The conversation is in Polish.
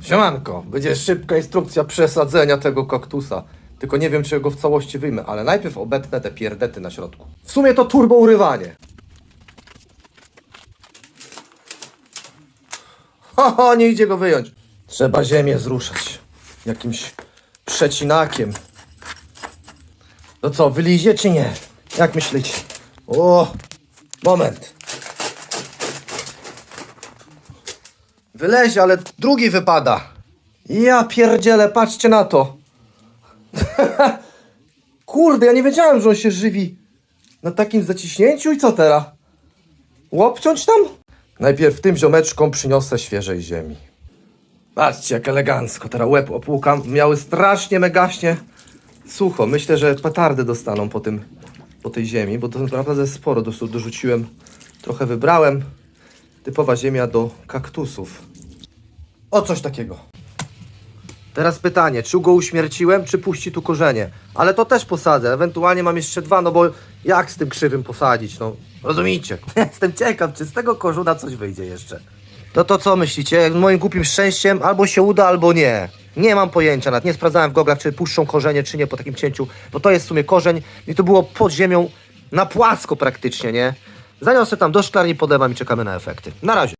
Siemanko, będzie szybka instrukcja przesadzenia tego kaktusa. Tylko nie wiem, czy go w całości wyjmę, ale najpierw obetnę te pierdety na środku. W sumie to turbo urywanie. Haha, nie idzie go wyjąć. Trzeba ziemię zruszać. Jakimś przecinakiem. To co, wylizie czy nie? Jak myślicie? O, moment. Wylezie, ale drugi wypada. Ja pierdzielę, patrzcie na to. Kurde, ja nie wiedziałem, że on się żywi na takim zaciśnięciu i co teraz? Łopciąć tam? Najpierw tym ziomeczkom przyniosę świeżej ziemi. Patrzcie, jak elegancko. Teraz łeb opłukam. Miały strasznie megaśnie sucho. Myślę, że petardy dostaną po tym, po tej ziemi, bo to naprawdę sporo dorzuciłem. Trochę wybrałem. Typowa ziemia do kaktusów. O coś takiego. Teraz pytanie, czy go uśmierciłem, czy puści tu korzenie? Ale to też posadzę, ewentualnie mam jeszcze dwa, no bo jak z tym krzywym posadzić, no rozumiecie? Jestem ciekaw, czy z tego korzuna coś wyjdzie jeszcze. To to co myślicie? Moim głupim szczęściem albo się uda, albo nie. Nie mam pojęcia, nawet nie sprawdzałem w goglach, czy puszczą korzenie, czy nie po takim cięciu, bo to jest w sumie korzeń i to było pod ziemią na płasko praktycznie, nie? Zaniosę tam do szklarni, podlewam i czekamy na efekty. Na razie.